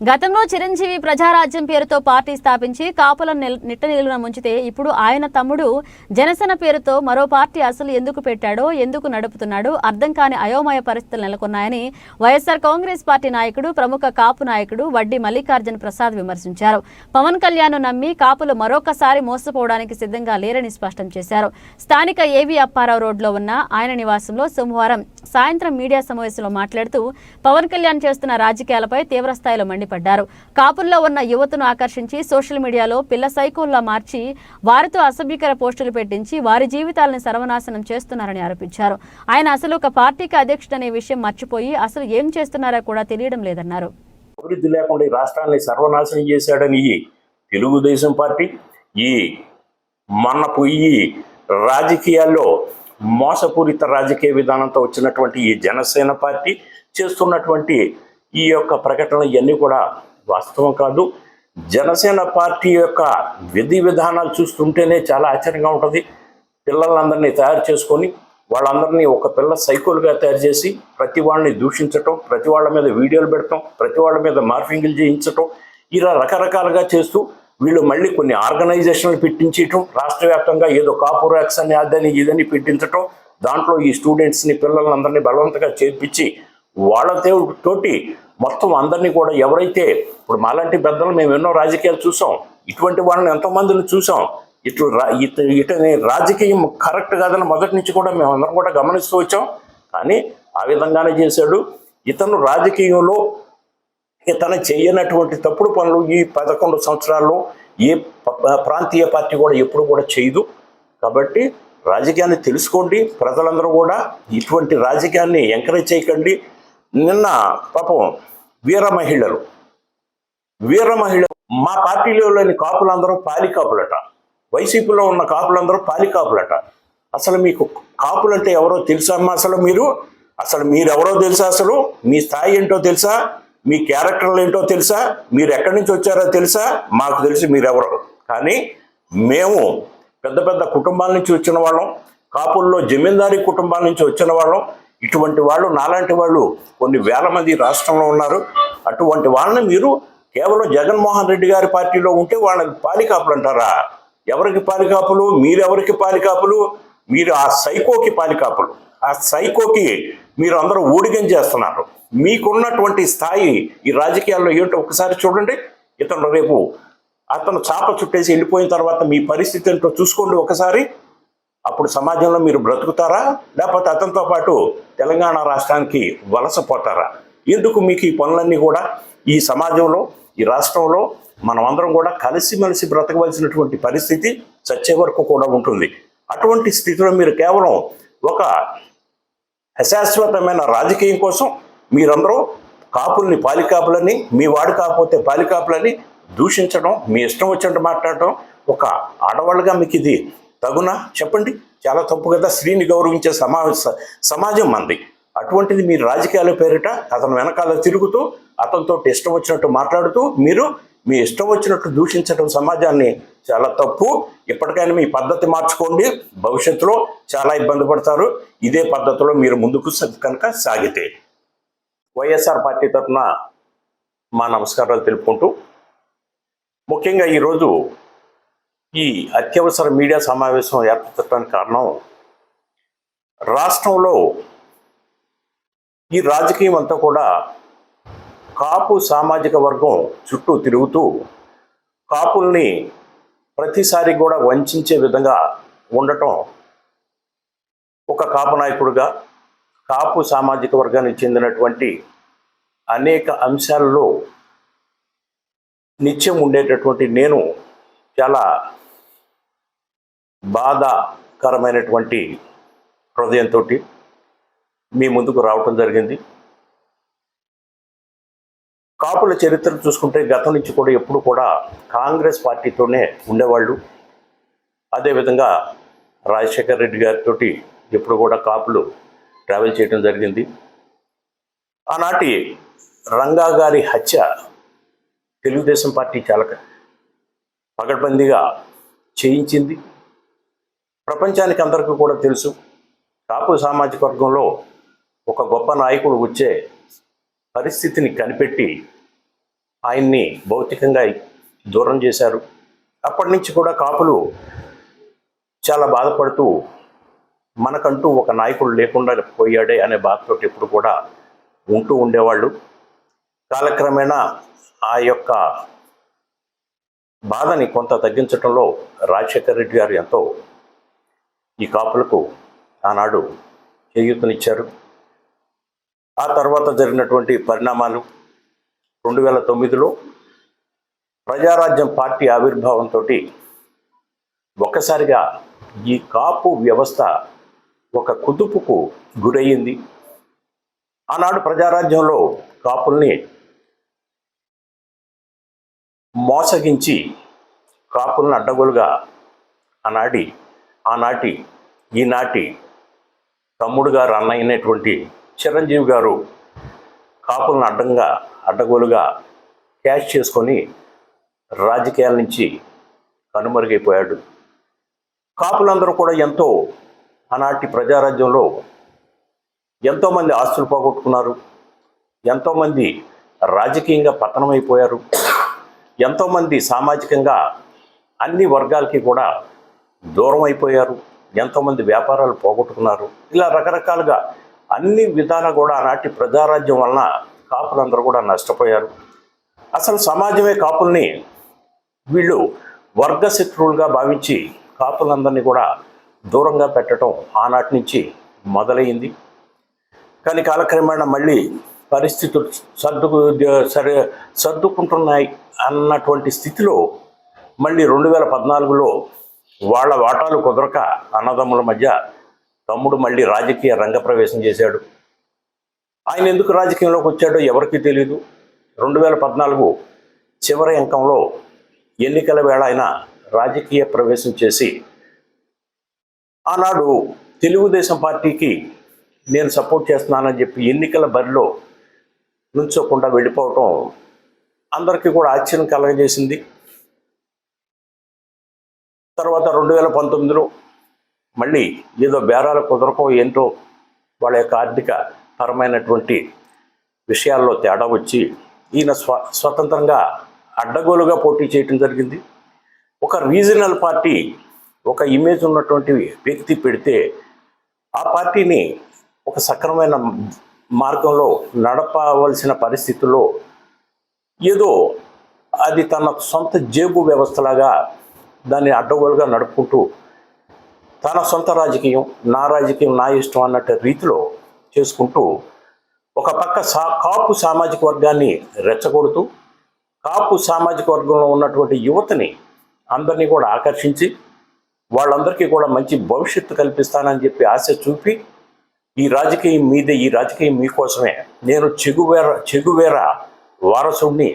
గతంలో చిరంజీవి ప్రజారాజ్యం పేరుతో పార్టీ స్థాపించి కాపులను నిల్- నిట్టనీలున ముంచితే ఇప్పుడు ఆయన తమ్ముడు జనసేన పేరుతో మరో పార్టీ అసలు ఎందుకు పెట్టాడో ఎందుకు నడుపుతున్నాడో అర్థం కాని అయోమయ పరిస్థితులు నెలకొన్నాయని వైఎస్ఆర్ కాంగ్రెస్ పార్టీ నాయకుడు ప్రముఖ కాపు నాయకుడు వడ్డీ మల్లికార్జున ప్రసాద్ విమర్శించారు. పవన్ కళ్యాణ్ నమ్మి కాపులు మరొకసారి మోసపోవడానికి సిద్ధంగా లేరని స్పష్టం చేశారు. స్థానిక ఏవి అప్పారావు రోడ్లో ఉన్న ఆయన నివాసంలో సోమవారం సాయంత్రం మీడియా సమావేశంలో మాట్లాడుతూ పవన్ కళ్యాణ్ చేస్తున్న రాజకీయాలపై తీవ్రస్థాయిలో మండిపడ్డారు కాపుల్లో ఉన్న యువతను ఆకర్షించి సోషల్ మీడియాలో పిల్ల సైకోల్లా మార్చి వారితో అసభ్యకర పోస్టులు పెట్టించి వారి జీవితాలను సర్వనాశనం చేస్తున్నారని ఆరోపించారు. ఆయన అసలు ఒక పార్టీకి అధ్యక్షుడనే విషయం మర్చిపోయి అసలు ఏం చేస్తున్నారో కూడా తెలియడం లేదన్నారు. అభివృద్ధి లేకుండా ఈ రాష్ట్రాన్ని సర్వనాశనం చేశాడని ఈ తెలుగుదేశం పార్టీ ఈ మన పోయి రాజకీయాల్లో మోసపూరిత రాజకీయ విధానంతో వచ్చినటువంటి ఈ జనసేన పార్టీ చేస్తున్నటువంటి ఈ యొక్క ప్రకటనలు ఇవన్నీ కూడా వాస్తవం కాదు. జనసేన పార్టీ యొక్క విధి విధానాలు చూస్తుంటేనే చాలా ఆశ్చర్యంగా ఉంటుంది. పిల్లలందరినీ తయారు చేసుకొని వాళ్ళందరినీ ఒక పిల్ల సైకోలుగా తయారు చేసి ప్రతి వాళ్ళని దూషించటం ప్రతి వాళ్ళ మీద వీడియోలు పెడటం ప్రతి వాళ్ళ మీద మార్ఫింగ్లు చేయించటం ఇలా రకరకాలుగా చేస్తూ వీళ్ళు మళ్ళీ కొన్ని ఆర్గనైజేషన్లు పెట్టించటం రాష్ట్ర వ్యాప్తంగా ఏదో కాపురాక్స్ అని అదని ఇదని పెట్టించటం దాంట్లో ఈ స్టూడెంట్స్ని పిల్లలందరినీ బలవంతంగా చేర్పించి వాళ్ళతో తోటి మొత్తం అందరినీ కూడా ఎవరైతే ఇప్పుడు మాలాంటి పెద్దలు మేము ఎన్నో రాజకీయాలు చూసాం ఇటువంటి వాళ్ళని ఎంతో మందిని చూసాం ఇటు రా- ఇత రాజకీయం కరెక్ట్ కాదని మొదటి నుంచి కూడా మేము అందరం కూడా గమనిస్తూ వచ్చాం. కానీ ఆ విధంగానే చేశాడు. ఇతను రాజకీయంలో ఇతను చేయనటువంటి తప్పుడు పనులు ఈ పదకొండు సంవత్సరాల్లో ఏ ప్రాంతీయ పార్టీ కూడా ఎప్పుడు కూడా చేయదు. కాబట్టి రాజకీయాన్ని తెలుసుకోండి. ప్రజలందరూ కూడా ఇటువంటి రాజకీయాన్ని ఎంకరేజ్ చేయకండి. నిన్న పాపం వీర మహిళలు వీర మహిళ మా పార్టీలోని కాపులందరూ పాలికాపులట వైసీపీలో ఉన్న కాపులందరూ పాలికాపులట అసలు మీకు కాపులంటే ఎవరో తెలుసా అసలు మీరు? అసలు మీరెవరో తెలుసా అసలు? మీ స్థాయి ఏంటో తెలుసా? మీ క్యారెక్టర్లు ఏంటో తెలుసా? మీరు ఎక్కడి నుంచి వచ్చారో తెలుసా? మాకు తెలిసి మీరెవరో. కానీ మేము పెద్ద పెద్ద కుటుంబాల నుంచి వచ్చిన వాళ్ళం. కాపుల్లో జమీందారీ కుటుంబాల నుంచి వచ్చిన వాళ్ళం. ఇటువంటి వాళ్ళు నాలాంటి వాళ్ళు కొన్ని వేల మంది రాష్ట్రంలో ఉన్నారు. అటువంటి వాళ్ళని మీరు కేవలం జగన్మోహన్ రెడ్డి గారి పార్టీలో ఉంటే వాళ్ళకి పాలికాపులు అంటారా? ఎవరికి పాలికాపులు? మీరెవరికి పాలికాపులు? మీరు ఆ సైకోకి పాలికాపులు. ఆ సైకోకి మీరు అందరూ ఊడిగం చేస్తున్నారు. మీకున్నటువంటి స్థాయి ఈ రాజకీయాల్లో ఏంటో ఒకసారి చూడండి. ఇతను రేపు అతను చాప చుట్టేసి వెళ్ళిపోయిన తర్వాత మీ పరిస్థితి ఏంటో చూసుకోండి ఒకసారి. అప్పుడు సమాజంలో మీరు బ్రతుకుతారా? లేకపోతే అతనితో పాటు తెలంగాణ రాష్ట్రానికి వలసపోతారా ఎందుకు మీకు ఈ పనులన్నీ కూడా ఈ సమాజంలో ఈ రాష్ట్రంలో మనం అందరం కూడా కలిసిమెలిసి బ్రతకవలసినటువంటి పరిస్థితి చచ్చే వరకు కూడా ఉంటుంది. అటువంటి స్థితిలో మీరు కేవలం ఒక అశాశ్వతమైన రాజకీయం కోసం మీరందరూ కాపుల్ని పాలికాపులని మీ వాడు కాకపోతే పాలికాపులని దూషించడం మీ ఇష్టం వచ్చినట్టు మాట్లాడటం ఒక ఆడవాళ్ళుగా మీకు ఇది తగునా? చెప్పండి. చాలా తప్పు కదా. స్త్రీని గౌరవించే సమావేశ సమాజం మంది. అటువంటిది మీరు రాజకీయాల పేరిట అతను వెనకాల తిరుగుతూ అతనితో ఇష్టం వచ్చినట్టు మాట్లాడుతూ మీరు మీ ఇష్టం వచ్చినట్టు దూషించడం సమాజాన్ని చాలా తప్పు. ఇప్పటికైనా మీ పద్ధతి మార్చుకోండి. భవిష్యత్తులో చాలా ఇబ్బంది పడతారు. ఇదే పద్ధతిలో మీరు ముందుకు కనుక సాగితే. వైఎస్ఆర్ పార్టీ తరఫున మా నమస్కారాలు తెలుపుకుంటూ ముఖ్యంగా ఈరోజు ఈ అత్యవసర మీడియా సమావేశం ఏర్పరచడానికి కారణం రాష్ట్రంలో ఈ రాజకీయం అంతా కూడా కాపు సామాజిక వర్గం చుట్టూ తిరుగుతూ కాపుల్ని ప్రతిసారి కూడా వంచే విధంగా ఉండటం ఒక కాపు నాయకుడిగా కాపు సామాజిక వర్గానికి చెందినటువంటి అనేక అంశాలలో నిత్యం ఉండేటటువంటి నేను చాలా బాధాకరమైనటువంటి హృదయంతో మీ ముందుకు రావటం జరిగింది. కాపుల చరిత్ర చూసుకుంటే గతం నుంచి కూడా ఎప్పుడు కూడా కాంగ్రెస్ పార్టీతోనే ఉండేవాళ్ళు. అదేవిధంగా రాజశేఖర రెడ్డి గారితో ఎప్పుడు కూడా కాపులు ట్రావెల్ చేయడం జరిగింది. ఆనాటి రంగా గారి హత్య తెలుగుదేశం పార్టీ చాలా పగడ్బందీగా చేయించింది. ప్రపంచానికి అందరికీ కూడా తెలుసు కాపు సామాజిక వర్గంలో ఒక గొప్ప నాయకుడు వచ్చే పరిస్థితిని కనిపెట్టి ఆయన్ని భౌతికంగా దూరం చేశారు. అప్పటి నుంచి కూడా కాపులు చాలా బాధపడుతూ మనకంటూ ఒక నాయకుడు లేకుండా పోయాడే అనే బాధతో ఎప్పుడు కూడా ఉంటూ ఉండేవాళ్ళు. కాలక్రమేణా ఆ యొక్క బాధని కొంత తగ్గించడంలో రాజశేఖర రెడ్డి గారు ఎంతో ఈ కాపులకు ఆనాడు చేయూతనిచ్చారు. ఆ తర్వాత జరిగినటువంటి పరిణామాలు రెండు వేల తొమ్మిదిలో ప్రజారాజ్యం పార్టీ ఆవిర్భావంతో ఒక్కసారిగా ఈ కాపు వ్యవస్థ ఒక కుదుపుకు గురయ్యింది ఆనాడు ప్రజారాజ్యంలో కాపుల్ని మోసగించి కాపులను అడ్డగోలుగా ఆనాటి ఆనాటి ఈనాటి తమ్ముడు గారు అన్న అయినటువంటి చిరంజీవి గారు కాపులను అడ్డంగా అడ్డగోలుగా క్యాష్ చేసుకొని రాజకీయాల నుంచి కనుమరుగైపోయాడు. కాపులందరూ కూడా ఎంతో ఆనాటి ప్రజారాజ్యంలో ఎంతోమంది ఆస్తులు పోగొట్టుకున్నారు. ఎంతోమంది రాజకీయంగా పతనమైపోయారు. ఎంతోమంది సామాజికంగా అన్ని వర్గాలకి కూడా దూరం అయిపోయారు ఎంతోమంది వ్యాపారాలు పోగొట్టుకున్నారు. ఇలా రకరకాలుగా అన్ని విధాల కూడా ఆనాటి ప్రజారాజ్యం వలన కాపులందరూ కూడా నష్టపోయారు. అసలు సమాజమే కాపుల్ని వీళ్ళు వర్గ శత్రువులుగా భావించి కాపులందరినీ కూడా దూరంగా పెట్టడం ఆనాటి నుంచి మొదలైంది. కానీ కాలక్రమేణా మళ్ళీ పరిస్థితులు సర్దుకు సరే సర్దుకుంటున్నాయి అన్నటువంటి స్థితిలో మళ్ళీ రెండు వేల పద్నాలుగులో వాళ్ళ వాటాలు కుదరక అన్నదమ్ముల మధ్య తమ్ముడు మళ్ళీ రాజకీయ రంగప్రవేశం చేశాడు. ఆయన ఎందుకు రాజకీయంలోకి వచ్చాడో ఎవరికీ తెలియదు రెండు వేల పద్నాలుగు చివరి అంకంలో ఎన్నికల వేళ ఆయన రాజకీయ ప్రవేశం చేసి ఆనాడు తెలుగుదేశం పార్టీకి నేను సపోర్ట్ చేస్తున్నానని చెప్పి ఎన్నికల బరిలో నుంచోకుండా వెళ్ళిపోవటం అందరికీ కూడా ఆశ్చర్యం కలగజేసింది. తర్వాత రెండు వేల పంతొమ్మిదిలో మళ్ళీ ఏదో బేరాలు కుదరకో ఏంటో వాళ్ళ యొక్క ఆర్థిక పరమైనటువంటి విషయాల్లో తేడా వచ్చి ఈయన స్వ స్వతంత్రంగా అడ్డగోలుగా పోటీ చేయటం జరిగింది. ఒక రీజనల్ పార్టీ ఒక ఇమేజ్ ఉన్నటువంటి వ్యక్తి పెడితే ఆ పార్టీని ఒక సక్రమైన మార్గంలో నడపవలసిన పరిస్థితుల్లో ఏదో అది తన సొంత జేబు వ్యవస్థలాగా దాన్ని అడ్డగోలుగా నడుపుకుంటూ తన సొంత రాజకీయం నా రాజకీయం నా ఇష్టం అన్నట్టు రీతిలో చేసుకుంటూ ఒక పక్క సా కాపు సామాజిక వర్గాన్ని రెచ్చగొడుతూ కాపు సామాజిక వర్గంలో ఉన్నటువంటి యువతని అందరినీ కూడా ఆకర్షించి వాళ్ళందరికీ కూడా మంచి భవిష్యత్తు కల్పిస్తానని చెప్పి ఆశ చూపి ఈ రాజకీయం మీదే ఈ రాజకీయం మీకోసమే నేను చెగువేర చెగువేర వారసుడిని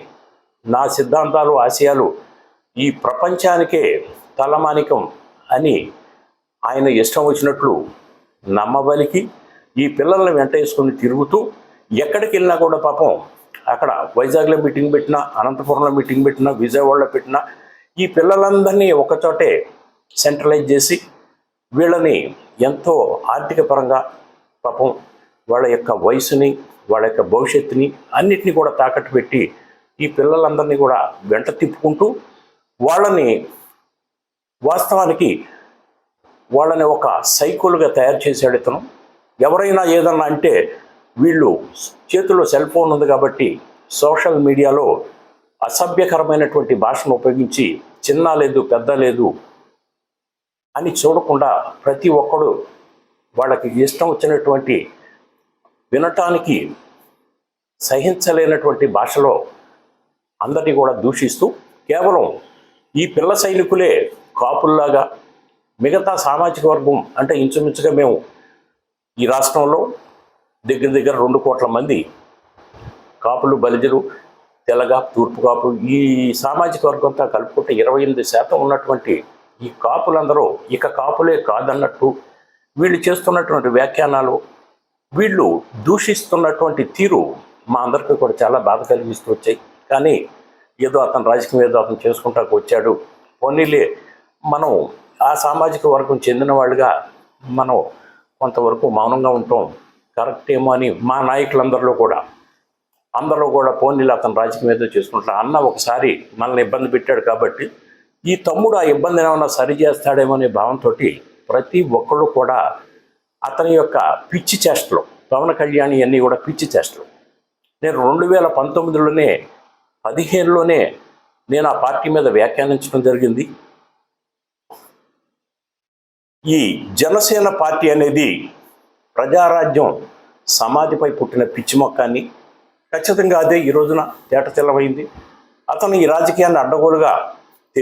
నా సిద్ధాంతాలు ఆశయాలు ఈ ప్రపంచానికే తలమానికం అని ఆయన ఇష్టం వచ్చినట్లు నమ్మబలికి ఈ పిల్లల్ని వెంట వేసుకుని తిరుగుతూ ఎక్కడికి వెళ్ళినా కూడా పాపం అక్కడ వైజాగ్లో మీటింగ్ పెట్టినా అనంతపురంలో మీటింగ్ పెట్టినా విజయవాడలో పెట్టినా ఈ పిల్లలందరినీ ఒకచోటే సెంట్రలైజ్ చేసి వీళ్ళని ఎంతో ఆర్థిక పరంగా పాపం వాళ్ళ యొక్క వయసుని వాళ్ళ యొక్క భవిష్యత్తుని అన్నిటినీ కూడా తాకట్టు పెట్టి ఈ పిల్లలందరినీ కూడా వెంట తిప్పుకుంటూ వాళ్ళని వాస్తవానికి వాళ్ళని ఒక సైకోలుగా తయారు చేశాడు ఇతను. ఎవరైనా ఏదన్నా అంటే వీళ్ళు చేతిలో సెల్ ఫోన్ ఉంది కాబట్టి సోషల్ మీడియాలో అసభ్యకరమైనటువంటి భాషను ఉపయోగించి చిన్న లేదు పెద్ద లేదు అని చూడకుండా ప్రతి ఒక్కడు వాళ్ళకి ఇష్టం వచ్చినటువంటి వినటానికి సహించలేనటువంటి భాషలో అందరినీ కూడా దూషిస్తూ కేవలం ఈ పిల్ల సైనికులే కాపుల్లాగా మిగతా సామాజిక వర్గం అంటే ఇంచుమించుగా మేము ఈ రాష్ట్రంలో దగ్గర దగ్గర రెండు కోట్ల మంది కాపులు బలిజలు తెలగ తూర్పు కాపు ఈ సామాజిక వర్గంతో కలుపుకుంటే ఇరవై ఎనిమిది శాతం ఉన్నటువంటి ఈ కాపులందరూ ఇక కాపులే కాదన్నట్టు వీళ్ళు చేస్తున్నటువంటి వ్యాఖ్యానాలు వీళ్ళు దూషిస్తున్నటువంటి తీరు మా అందరికీ కూడా చాలా బాధ కలిగిస్తూ వచ్చాయి. కానీ ఏదో అతను రాజకీయం ఏదో అతను చేసుకుంటాకు వచ్చాడు. పోనీలే మనం ఆ సామాజిక వర్గం చెందిన వాళ్ళుగా మనం కొంతవరకు మౌనంగా ఉంటాం. కరెక్ట్ ఏమో అని మా నాయకులందరిలో కూడా. అందరూ కూడా పోనీలు అతను రాజకీయం ఏదో చేసుకుంటా. అన్న ఒకసారి మనల్ని ఇబ్బంది పెట్టాడు కాబట్టి ఈ తమ్ముడు ఆ ఇబ్బందిని ఏమైనా సరి చేస్తాడేమో అనే భావంతో ప్రతి ఒక్కళ్ళు కూడా అతని యొక్క పిచ్చి చేష్టలు పవన్ కళ్యాణ్ ఇవన్నీ కూడా పిచ్చి చేష్టలు. నేను రెండు వేల పంతొమ్మిదిలోనే పదిహేనులోనే నేను ఆ పార్టీ మీద వ్యాఖ్యానించడం జరిగింది. ఈ జనసేన పార్టీ అనేది ప్రజారాజ్యం సమాధిపై పుట్టిన పిచ్చి మొక్కాన్ని ఖచ్చితంగా అదే ఈ రోజున తేట తెల్లవైంది అతను ఈ రాజకీయాన్ని అడ్డగోలుగా